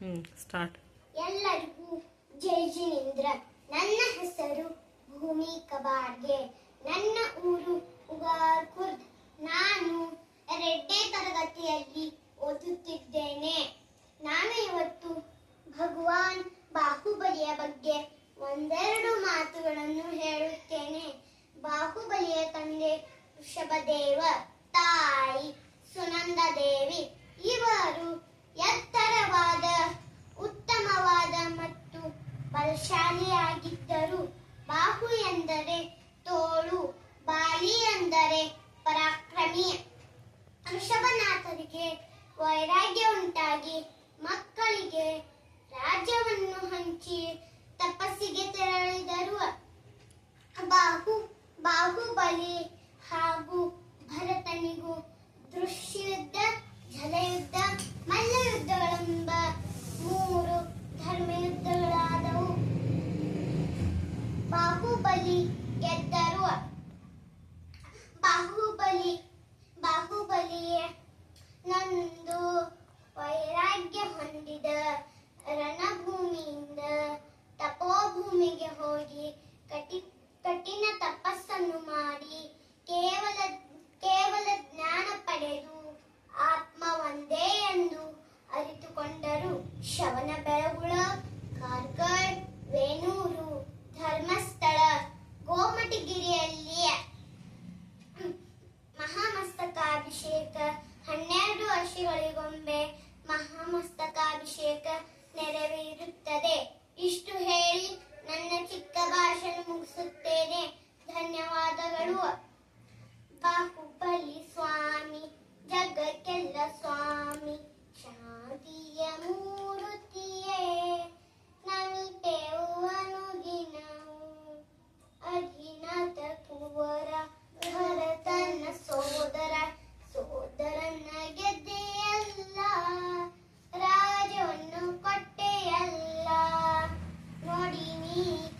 Start ಎಲ್ಲರಿಗೂ ಜೈ ಜಿನೇಂದ್ರ ನನ್ನ ಹೆಸರು ಭೂಮಿ ಕಬಾಡ್ಗೆ ನನ್ನ ಊರು ಉಗಾರ್ಕುರ್ದ್ ನಾನು ಎರಡನೇ ತರಗತಿಯಲ್ಲಿ ಓದುತ್ತಿದ್ದೇನೆ. ನಾನು ಇವತ್ತು ಭಗವಾನ್ ಬಾಹುಬಲಿಯ ಬಗ್ಗೆ ಒಂದೆರಡು ಮಾತುಗಳನ್ನು ಹೇಳುತ್ತೇನೆ. ಬಾಹುಬಲಿಯ ತಂದೆ ಋಷಭದೇವ ತಾಯಿ ಬಲಶಾಲಿಯಾಗಿದ್ದರು. ಬಾಹು ಎಂದರೆ ತೋಳು, ಬಾಲಿ ಎಂದರೆ ಪರಾಕ್ರಮಿ. ಋಷಭನಾಥರಿಗೆ ವೈರಾಗ್ಯ ಉಂಟಾಗಿ ಮಕ್ಕಳಿಗೆ ರಾಜ್ಯವನ್ನು ಹಂಚಿ ತಪಸ್ಸಿಗೆ ತೆರಳಿದರು. ಬಾಹು, ಬಾಹುಬಲಿ ಹಾಗೂ ಭರತನಿಗೂ ದೃಶ್ಯಯುದ್ಧ, ಜಲಯುದ್ಧ ಬಾಹುಬಲಿ ಗೆದ್ದರು. ಬಾಹುಬಲಿ, ಬಾಹುಬಲಿಯೇ ನಂದು ವೈರಾಗ್ಯ ಹೊಂದಿದ ರಣಭೂಮಿಯಿಂದ ತಪೋಭೂಮಿಗೆ ಹೋಗಿ ಕಠಿ ಕಠಿಣ ತಪಸ್ಸನ್ನು ಮಾಡಿ ಕೇವಲ ಕೇವಲ ಜ್ಞಾನ ಪಡೆದು ಆತ್ಮ ಒಂದೇ ಎಂದು ಅರಿತುಕೊಂಡರು. ಶವನ ಬೆಳಗುಳ ಕಾರ್ಕಳ್, ವೇಣೂರು, ಧರ್ಮಸ್ಥಳ. ಗೋಮಟಗಿರಿಯಲ್ಲಿ ಮಹಾಮಸ್ತಕಾಭಿಷೇಕ ಹನ್ನೆರಡು ವರ್ಷಗಳಿಗೊಮ್ಮೆ ಮಹಾಮಸ್ತಕಾಭಿಷೇಕ ನೆರವೇರುತ್ತದೆ. ಇಷ್ಟು ಹೇಳಿ ನನ್ನ ಚಿಕ್ಕ ಭಾಷಣ ಮುಗಿಸುತ್ತೆ me.